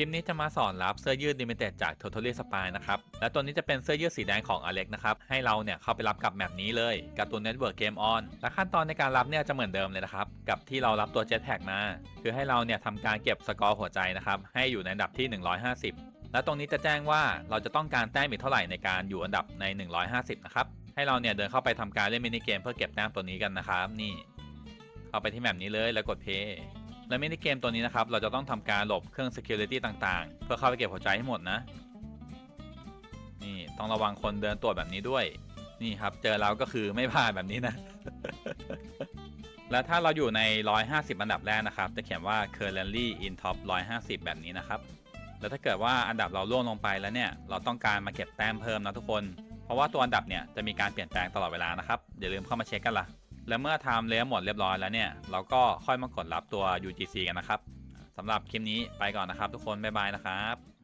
คลิปนี้จะมาสอนรับเสื้อยืด Limited จาก Totally Spy นะครับ และตัวนี้จะเป็นเสื้อยืดสีแดงของอเล็กนะครับ ให้เราเนี่ยเข้าไปรับกับแมปนี้เลยกับตัว Network Game On และขั้นตอนในการรับเนี่ยจะเหมือนเดิมเลยนะครับ กับที่เรารับตัว Jetpack มา คือให้เราเนี่ยทำการเก็บสกอร์หัวใจนะครับ ให้อยู่ในอันดับที่ 150 และตรงนี้จะแจ้งว่าเราจะต้องการแต้มอีกเท่าไหร่ในการอยู่อันดับใน 150 นะครับ ให้เราเนี่ยเดินเข้าไปทำการเล่นมินิเกมเพื่อเก็บแต้มตัวนี้กันนะครับ นี่ เข้าไปที่แมปนี้เลยแล้วกด Play และมินิเกมตัวนี้นะครับ เราจะต้องทำการหลบเครื่อง Security ต่างๆ เพื่อเข้าไปเก็บหัวใจให้หมดนะ นี่ต้องระวังคนเดินตรวจแบบนี้ด้วย นี่ครับ เจอเราก็คือไม่พลาดแบบนี้นะ และถ้าเราอยู่ใน 150 อันดับแรกนะครับ จะเขียนว่า currently in top 150 แบบนี้นะครับ แล้วถ้าเกิดว่าอันดับเราล่วงลงไปแล้วเนี่ย เราต้องการมาเก็บแต้มเพิ่มนะทุกคน เพราะว่าตัวอันดับเนี่ยจะมีการเปลี่ยนแปลงตลอดเวลานะครับอย่าลืมเข้ามาเช็คกันละ และเมื่อทำเลเยอร์หมดเรียบร้อยแล้วเนี่ย เราก็ค่อยมากดรับตัว UGC กันนะครับสำหรับคลิปนี้ไปก่อนนะครับทุกคน บ๊ายบายนะครับ